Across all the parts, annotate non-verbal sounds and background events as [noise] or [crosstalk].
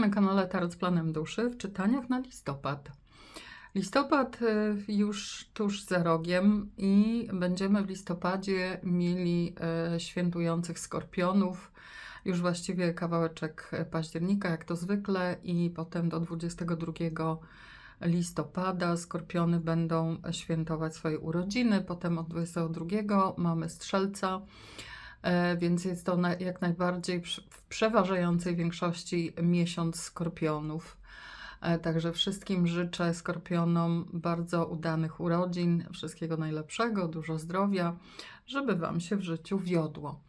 Na kanale Tarot z Planem Duszy w czytaniach na listopad. Listopad y, już tuż za rogiem i będziemy w listopadzie mieli y, świętujących skorpionów. Już właściwie kawałeczek października, jak to zwykle, i potem do 22 listopada skorpiony będą świętować swoje urodziny. Potem od 22 mamy strzelca. E, więc jest to jak najbardziej w przeważającej większości miesiąc skorpionów. E, Także wszystkim życzę skorpionom bardzo udanych urodzin, wszystkiego najlepszego, dużo zdrowia, żeby Wam się w życiu wiodło.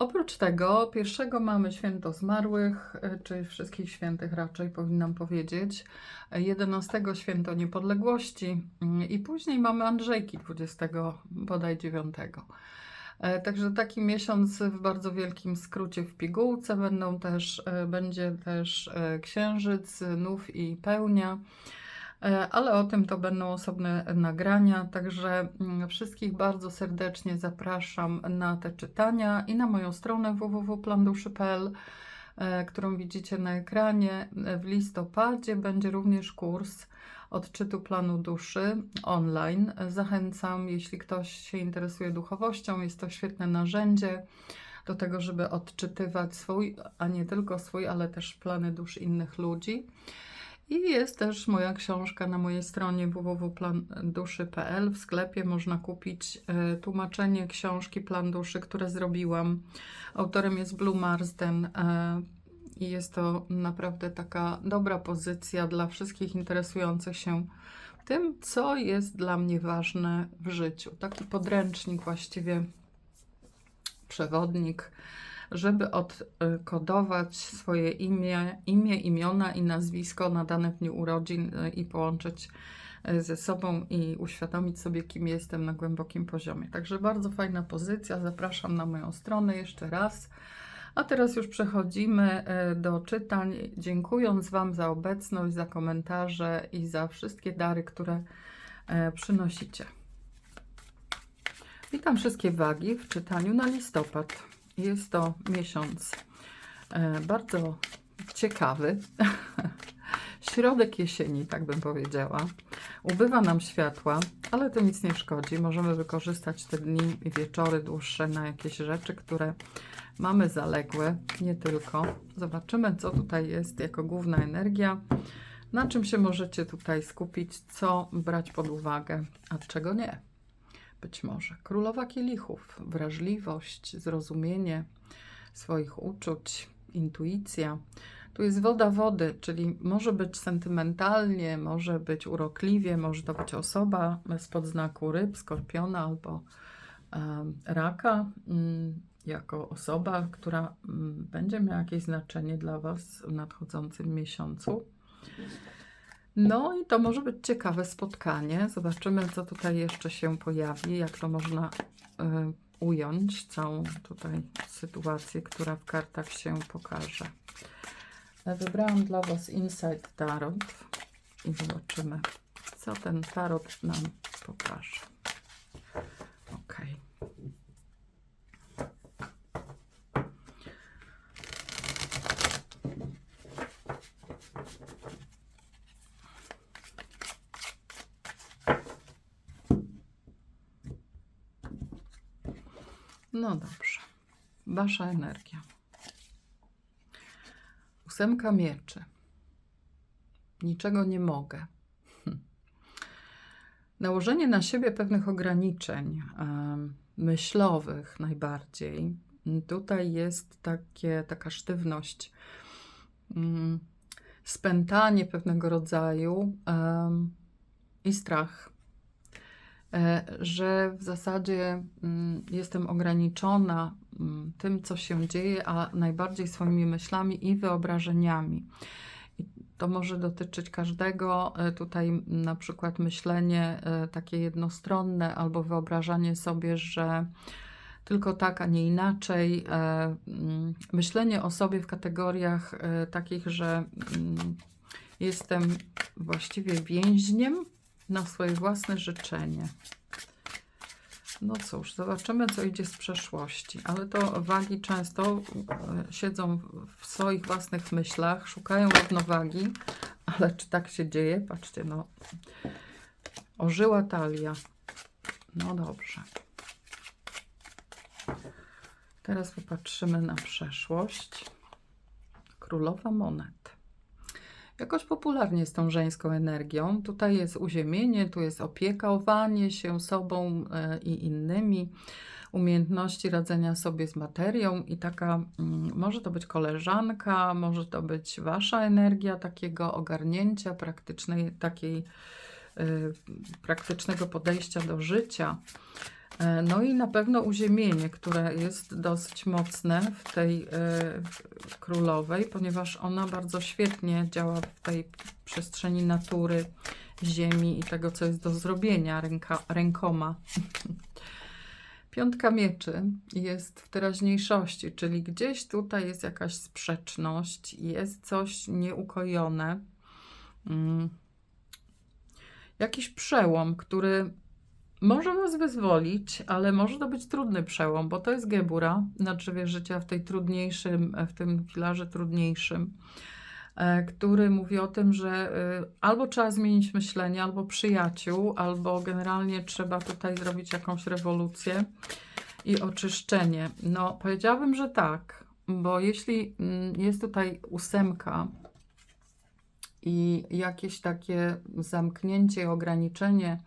Oprócz tego, pierwszego mamy święto zmarłych, e, czyli wszystkich świętych raczej powinnam powiedzieć. E, 11 święto niepodległości mm, i później mamy Andrzejki 20 bodaj 9. E, Także taki miesiąc w bardzo wielkim skrócie w pigułce będą też, e, będzie też e, księżyc, nów i pełnia, ale o tym to będą osobne nagrania, także mm, wszystkich bardzo serdecznie zapraszam na te czytania i na moją stronę www.planduszy.pl, którą widzicie na ekranie. W listopadzie będzie również kurs odczytu planu duszy online. Zachęcam, jeśli ktoś się interesuje duchowością, jest to świetne narzędzie do tego, żeby odczytywać swój, a nie tylko swój, ale też plany dusz innych ludzi. I jest też moja książka na mojej stronie www.planduszy.pl. W sklepie można kupić e, tłumaczenie książki Plan Duszy, które zrobiłam. Autorem jest Blue Marsden. E, i jest to naprawdę taka dobra pozycja dla wszystkich interesujących się tym, co jest dla mnie ważne w życiu. Taki podręcznik, właściwie przewodnik, żeby odkodować swoje imię, imię, imiona i nazwisko nadane w dniu urodzin y, i połączyć y, ze sobą i uświadomić sobie, kim jestem na głębokim poziomie. Także bardzo fajna pozycja. Zapraszam na moją stronę jeszcze raz. A teraz już przechodzimy e, do czytań, dziękując Wam za obecność, za komentarze i za wszystkie dary, które e, przynosicie. Witam wszystkie wagi w czytaniu na listopad. Jest to miesiąc e, bardzo ciekawy. [laughs] Środek jesieni, tak bym powiedziała. Ubywa nam światła, ale to nic nie szkodzi. Możemy wykorzystać te dni i wieczory dłuższe na jakieś rzeczy, które mamy zaległe, nie tylko. Zobaczymy, co tutaj jest jako główna energia, na czym się możecie tutaj skupić, co brać pod uwagę, a czego nie. Być może królowa kielichów, wrażliwość, zrozumienie swoich uczuć, intuicja. Tu jest woda wody, czyli może być sentymentalnie, może być urokliwie, może to być osoba spod znaku ryb, skorpiona albo raka, mm, jako osoba, która mm, będzie miała jakieś znaczenie dla Was w nadchodzącym miesiącu. No i to może być ciekawe spotkanie. Zobaczymy, co tutaj jeszcze się pojawi, jak to można ująć, całą tutaj sytuację, która w kartach się pokaże. Wybrałam dla Was Insight Tarot i zobaczymy, co ten tarot nam pokaże. Ok. No dobrze. Wasza energia. Ósemka mieczy. Niczego nie mogę. Hm. Nałożenie na siebie pewnych ograniczeń myślowych najbardziej. Tutaj jest takie, taka sztywność, mm, spętanie pewnego rodzaju i strach że w zasadzie mm, jestem ograniczona mm, tym, co się dzieje, a najbardziej swoimi myślami i wyobrażeniami. I to może dotyczyć każdego. e, Tutaj na przykład myślenie e, takie jednostronne albo wyobrażanie sobie, że tylko tak, a nie inaczej. e, mm, Myślenie o sobie w kategoriach e, takich, że jestem właściwie więźniem na swoje własne życzenie. No cóż, zobaczymy, co idzie z przeszłości. Ale to wagi często e, siedzą w swoich własnych myślach, szukają równowagi, ale czy tak się dzieje? Patrzcie, no. Ożyła talia. No dobrze. Teraz popatrzymy na przeszłość. Królowa monet. Jakoś popularnie z tą żeńską energią. Tutaj jest uziemienie, tu jest opiekowanie się sobą e, i innymi, umiejętności radzenia sobie z materią i taka, mm, może to być koleżanka, może to być wasza energia takiego ogarnięcia praktycznej, takiej e, praktycznego podejścia do życia. E, No i na pewno uziemienie, które jest dosyć mocne w tej e, królowej, ponieważ ona bardzo świetnie działa w tej przestrzeni natury, ziemi i tego, co jest do zrobienia ręka, rękoma. [laughs] Piątka mieczy jest w teraźniejszości, czyli gdzieś tutaj jest jakaś sprzeczność, jest coś nieukojone. Mm. Jakiś przełom, który może Was wyzwolić, ale może to być trudny przełom, bo to jest Gebura na drzewie życia w tej trudniejszym, w tym filarze trudniejszym, e, który mówi o tym, że e, albo trzeba zmienić myślenie, albo przyjaciół, albo generalnie trzeba tutaj zrobić jakąś rewolucję i oczyszczenie. No, powiedziałabym, że tak, bo jeśli mm, jest tutaj ósemka i jakieś takie zamknięcie, ograniczenie,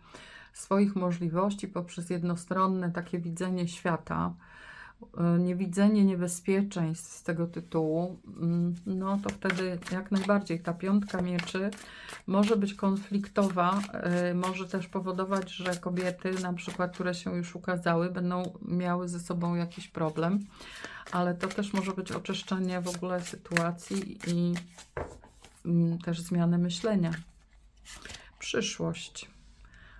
swoich możliwości poprzez jednostronne takie widzenie świata, y, niewidzenie niebezpieczeństw z tego tytułu, mm, no to wtedy jak najbardziej ta piątka mieczy może być konfliktowa, y, może też powodować, że kobiety, na przykład, które się już ukazały, będą miały ze sobą jakiś problem, ale to też może być oczyszczenie w ogóle sytuacji i mm, też zmiany myślenia. Przyszłość.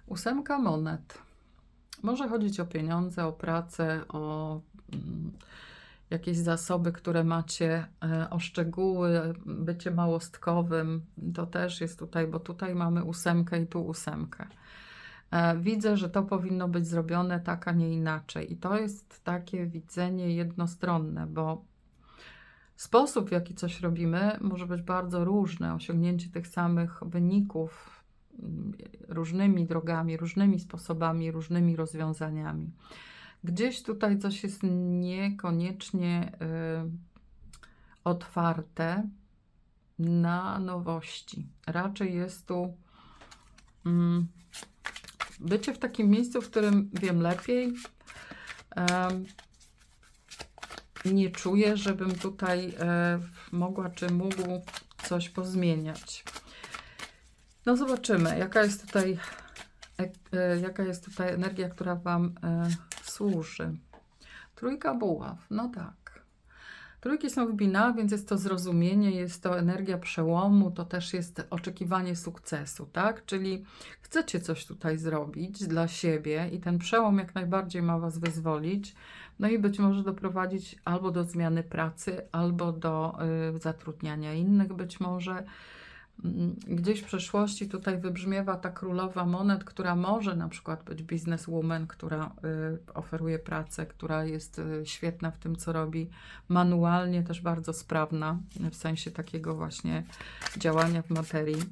Ósemka monet. Może chodzić o pieniądze, o pracę, o mm, jakieś zasoby, które macie, e, o szczegóły, bycie małostkowym. To też jest tutaj, bo tutaj mamy ósemkę i tu ósemkę. E, Widzę, że to powinno być zrobione tak, a nie inaczej. I to jest takie widzenie jednostronne, bo sposób, w jaki coś robimy, może być bardzo różny. Osiągnięcie tych samych wyników różnymi drogami, różnymi sposobami, różnymi rozwiązaniami. Gdzieś tutaj coś jest niekoniecznie y, otwarte na nowości. Raczej jest tu mm, bycie w takim miejscu, w którym wiem lepiej. nie czuję, żebym tutaj e, mogła czy mógł coś pozmieniać. No zobaczymy, jaka jest tutaj, e, jaka jest tutaj energia, która Wam e, służy. Trójka buław, no tak. Trójki są w binach, więc jest to zrozumienie, jest to energia przełomu, to też jest oczekiwanie sukcesu, tak? Czyli chcecie coś tutaj zrobić dla siebie i ten przełom jak najbardziej ma Was wyzwolić, no i być może doprowadzić albo do zmiany pracy, albo do y, zatrudniania innych być może. Mm, Gdzieś w przeszłości tutaj wybrzmiewa ta królowa monet, która może na przykład być bizneswoman, która y, oferuje pracę, która jest y, świetna w tym, co robi, manualnie też bardzo sprawna, w sensie takiego właśnie działania w materii.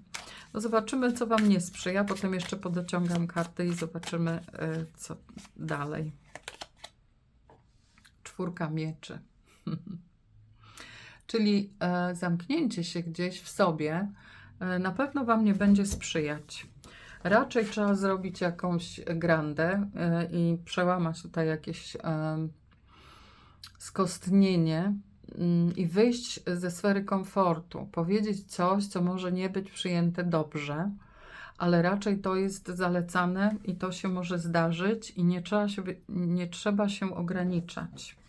No zobaczymy, co Wam nie sprzyja, potem jeszcze podociągam karty i zobaczymy, y, co dalej. Czwórka mieczy. [laughs] Czyli e, zamknięcie się gdzieś w sobie na pewno Wam nie będzie sprzyjać. Raczej trzeba zrobić jakąś grandę e, i przełamać tutaj jakieś e, skostnienie mm, i wyjść ze sfery komfortu. Powiedzieć coś, co może nie być przyjęte dobrze, ale raczej to jest zalecane i to się może zdarzyć i nie trzeba się, nie trzeba się ograniczać e,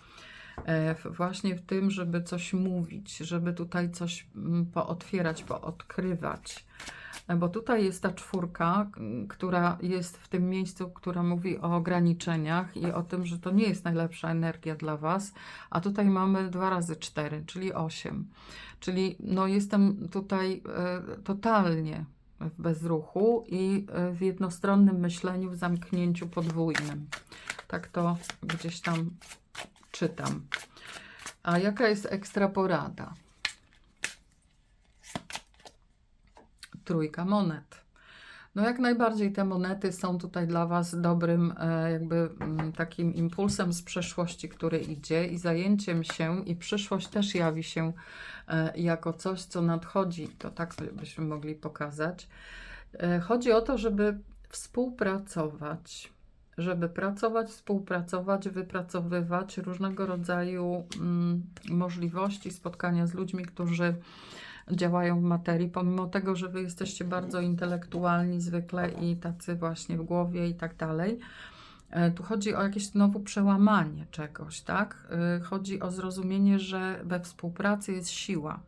właśnie w tym, żeby coś mówić, żeby tutaj coś mm, pootwierać, poodkrywać. E, Bo tutaj jest ta czwórka, która jest w tym miejscu, która mówi o ograniczeniach i o tym, że to nie jest najlepsza energia dla Was, a tutaj mamy dwa razy cztery, czyli osiem. Czyli no jestem tutaj e, totalnie w bezruchu i e, w jednostronnym myśleniu, w zamknięciu podwójnym. Tak to gdzieś tam czytam. A jaka jest ekstra porada? Trójka monet. No jak najbardziej te monety są tutaj dla Was dobrym e, jakby mm, takim impulsem z przeszłości, który idzie i zajęciem się i przyszłość też jawi się e, jako coś, co nadchodzi. To tak by- byśmy mogli pokazać. E, Chodzi o to, żeby współpracować, żeby pracować, współpracować, wypracowywać różnego rodzaju mm, możliwości spotkania z ludźmi, którzy działają w materii, pomimo tego, że wy jesteście bardzo intelektualni zwykle i tacy właśnie w głowie i tak dalej. E, Tu chodzi o jakieś znowu przełamanie czegoś, tak? E, Chodzi o zrozumienie, że we współpracy jest siła.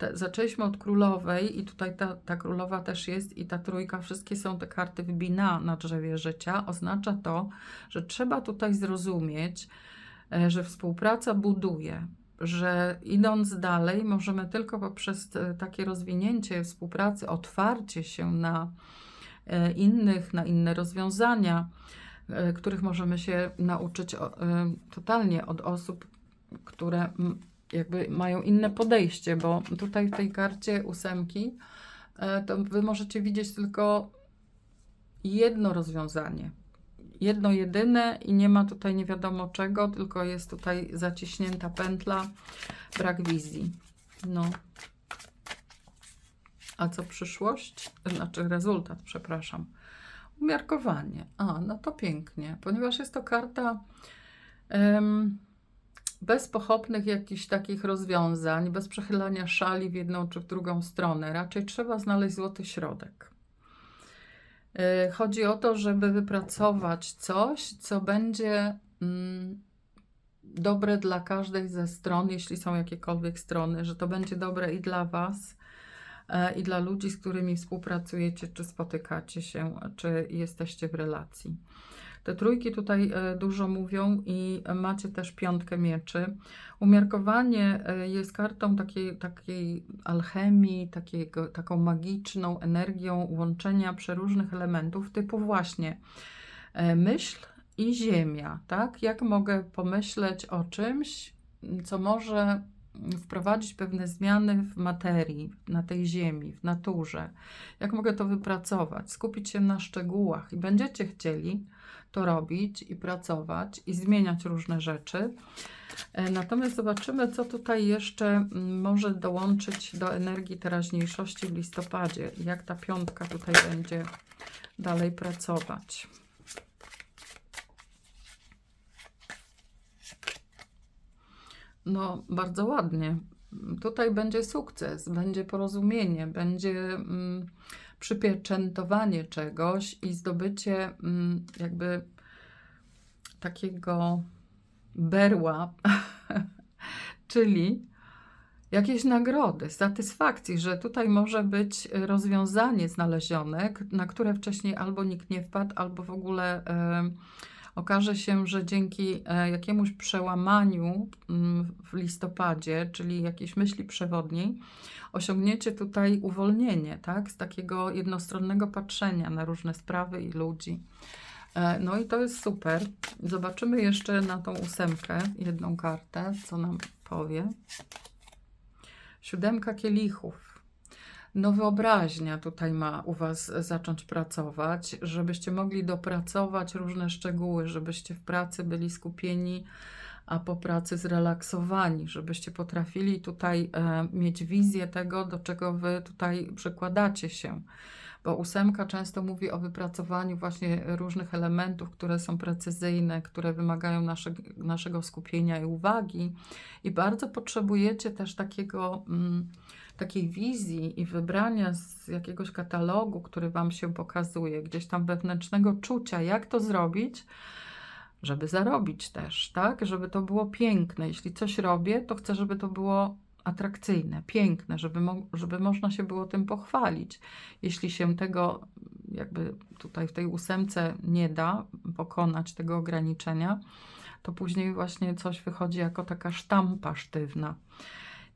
Te, zaczęliśmy od królowej i tutaj ta, ta królowa też jest i ta trójka, wszystkie są te karty wybina na drzewie życia. Oznacza to, że trzeba tutaj zrozumieć, e, że współpraca buduje, że idąc dalej, możemy tylko poprzez e, takie rozwinięcie współpracy, otwarcie się na e, innych, na inne rozwiązania, których możemy się nauczyć totalnie od osób, które jakby mają inne podejście, bo tutaj w tej karcie ósemki e, to wy możecie widzieć tylko jedno rozwiązanie. Jedno jedyne i nie ma tutaj nie wiadomo czego, tylko jest tutaj zaciśnięta pętla, brak wizji. No. A co przyszłość? Znaczy rezultat, przepraszam. Umiarkowanie. A, no to pięknie, ponieważ jest to karta em, bez pochopnych jakichś takich rozwiązań, bez przechylania szali w jedną czy w drugą stronę. Raczej trzeba znaleźć złoty środek. E, Chodzi o to, żeby wypracować coś, co będzie mm, dobre dla każdej ze stron, jeśli są jakiekolwiek strony, że to będzie dobre i dla Was, e, i dla ludzi, z którymi współpracujecie, czy spotykacie się, czy jesteście w relacji. Te trójki tutaj e, dużo mówią i macie też piątkę mieczy. Umiarkowanie e, jest kartą takiej, takiej alchemii, takiego, taką magiczną energią łączenia przeróżnych elementów, typu właśnie e, myśl i ziemia, tak? Jak mogę pomyśleć o czymś, co może wprowadzić pewne zmiany w materii, na tej ziemi, w naturze. Jak mogę to wypracować, skupić się na szczegółach i będziecie chcieli to robić i pracować i zmieniać różne rzeczy. E, Natomiast zobaczymy, co tutaj jeszcze mm, może dołączyć do energii teraźniejszości w listopadzie. Jak ta piątka tutaj będzie dalej pracować. No, bardzo ładnie. Tutaj będzie sukces, będzie porozumienie, będzie mm, przypieczętowanie czegoś i zdobycie mm, jakby takiego berła, [laughs] czyli jakieś nagrody, satysfakcji, że tutaj może być rozwiązanie znalezione, na które wcześniej albo nikt nie wpadł, albo w ogóle e, okaże się, że dzięki e, jakiemuś przełamaniu mm, w listopadzie, czyli jakiejś myśli przewodniej, osiągniecie tutaj uwolnienie, tak, z takiego jednostronnego patrzenia na różne sprawy i ludzi. E, No i to jest super. Zobaczymy jeszcze na tą ósemkę jedną kartę, co nam powie. Siódemka kielichów. No wyobraźnia tutaj ma u Was zacząć pracować, żebyście mogli dopracować różne szczegóły, żebyście w pracy byli skupieni, a po pracy zrelaksowani, żebyście potrafili tutaj e, mieć wizję tego, do czego Wy tutaj przykładacie się. Bo ósemka często mówi o wypracowaniu właśnie różnych elementów, które są precyzyjne, które wymagają nasze, naszego skupienia i uwagi. I bardzo potrzebujecie też takiego, mm, takiej wizji i wybrania z jakiegoś katalogu, który Wam się pokazuje, gdzieś tam wewnętrznego czucia, jak to zrobić, żeby zarobić też, tak? Żeby to było piękne. Jeśli coś robię, to chcę, żeby to było atrakcyjne, piękne, żeby, mo- żeby można się było tym pochwalić. Jeśli się tego jakby tutaj w tej ósemce nie da pokonać tego ograniczenia, to później właśnie coś wychodzi jako taka sztampa sztywna.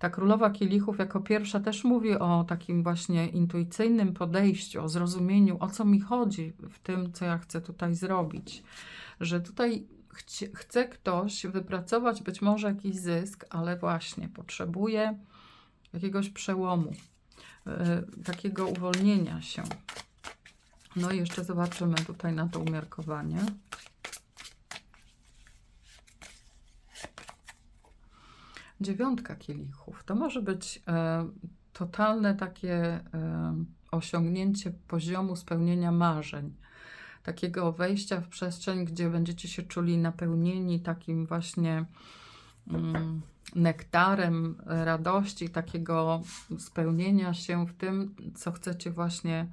Ta królowa kielichów jako pierwsza też mówi o takim właśnie intuicyjnym podejściu, o zrozumieniu, o co mi chodzi w tym, co ja chcę tutaj zrobić. Że tutaj chcie, chce ktoś wypracować być może jakiś zysk, ale właśnie potrzebuje jakiegoś przełomu, y, takiego uwolnienia się. No i jeszcze zobaczymy tutaj na to umiarkowanie. Dziewiątka kielichów. To może być e, totalne takie e, osiągnięcie poziomu spełnienia marzeń. Takiego wejścia w przestrzeń, gdzie będziecie się czuli napełnieni takim właśnie mm, nektarem radości, takiego spełnienia się w tym, co chcecie właśnie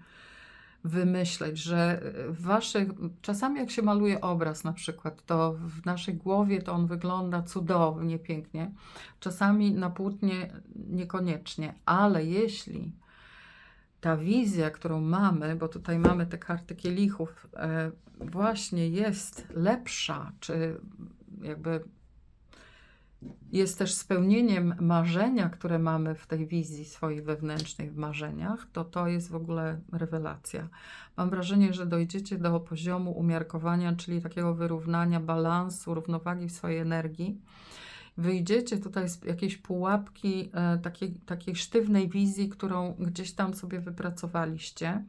wymyśleć, że w waszych, czasami jak się maluje obraz na przykład, to w naszej głowie to on wygląda cudownie, pięknie, czasami na płótnie niekoniecznie, ale jeśli ta wizja, którą mamy, bo tutaj mamy te karty kielichów, e, właśnie jest lepsza, czy jakby jest też spełnieniem marzenia, które mamy w tej wizji swojej wewnętrznej, w marzeniach, to to jest w ogóle rewelacja. Mam wrażenie, że dojdziecie do poziomu umiarkowania, czyli takiego wyrównania, balansu, równowagi w swojej energii. Wyjdziecie tutaj z jakiejś pułapki, e, takiej, takiej sztywnej wizji, którą gdzieś tam sobie wypracowaliście,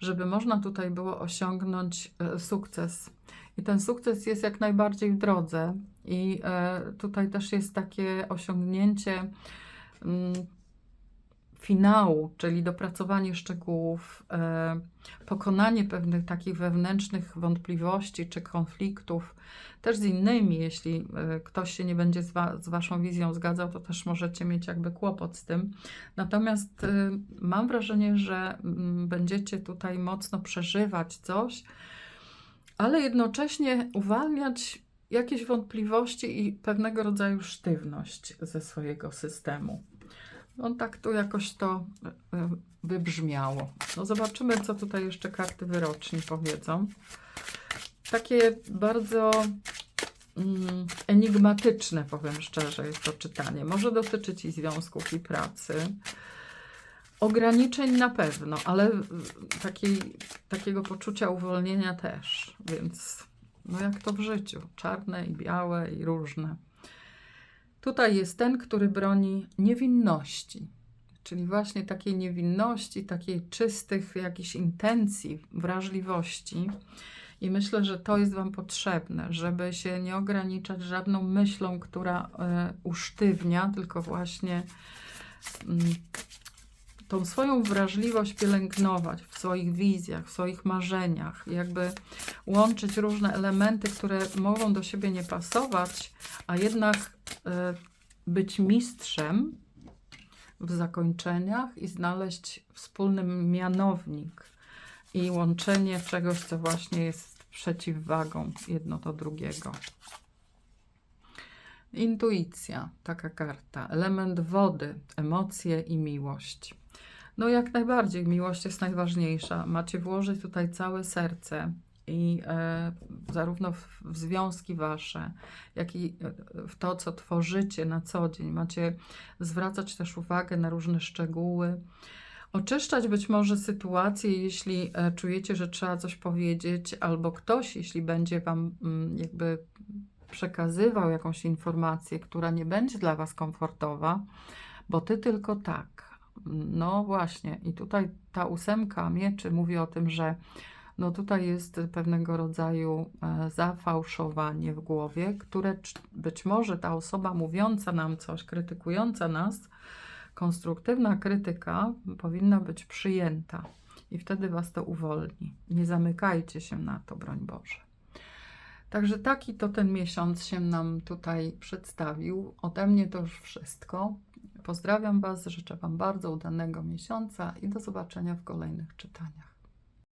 żeby można tutaj było osiągnąć e, sukces. I ten sukces jest jak najbardziej w drodze. I e, tutaj też jest takie osiągnięcie mm, finału, czyli dopracowanie szczegółów, e, pokonanie pewnych takich wewnętrznych wątpliwości czy konfliktów, też z innymi. Jeśli e, ktoś się nie będzie z, wa- z Waszą wizją zgadzał, to też możecie mieć jakby kłopot z tym. Natomiast mam wrażenie, że mm, będziecie tutaj mocno przeżywać coś, ale jednocześnie uwalniać jakieś wątpliwości i pewnego rodzaju sztywność ze swojego systemu. No tak tu jakoś to e, wybrzmiało. No zobaczymy, co tutaj jeszcze karty wyroczni powiedzą. Takie bardzo mm, enigmatyczne, powiem szczerze, jest to czytanie. Może dotyczyć i związków, i pracy. Ograniczeń na pewno, ale takiej, takiego poczucia uwolnienia też. Więc no jak to w życiu, czarne i białe i różne. Tutaj jest ten, który broni niewinności, czyli właśnie takiej niewinności, takiej czystych jakichś intencji, wrażliwości. I myślę, że to jest Wam potrzebne, żeby się nie ograniczać żadną myślą, która e, usztywnia, tylko właśnie mm, tą swoją wrażliwość pielęgnować w swoich wizjach, w swoich marzeniach, jakby łączyć różne elementy, które mogą do siebie nie pasować, a jednak e, być mistrzem w zakończeniach i znaleźć wspólny mianownik i łączenie czegoś, co właśnie jest przeciwwagą jedno do drugiego. Intuicja, taka karta, element wody, emocje i miłość. No jak najbardziej, miłość jest najważniejsza. Macie włożyć tutaj całe serce i e, zarówno w, w związki wasze, jak i e, w to, co tworzycie na co dzień. Macie zwracać też uwagę na różne szczegóły. Oczyszczać być może sytuację, jeśli e, czujecie, że trzeba coś powiedzieć, albo ktoś, jeśli będzie wam mm, jakby przekazywał jakąś informację, która nie będzie dla was komfortowa, bo ty tylko tak. No właśnie, i tutaj ta ósemka mieczy mówi o tym, że no tutaj jest pewnego rodzaju e, zafałszowanie w głowie, które być może ta osoba mówiąca nam coś, krytykująca nas, konstruktywna krytyka powinna być przyjęta i wtedy Was to uwolni. Nie zamykajcie się na to, broń Boże. Także taki to ten miesiąc się nam tutaj przedstawił. Ode mnie to już wszystko. Pozdrawiam Was, życzę Wam bardzo udanego miesiąca i do zobaczenia w kolejnych czytaniach.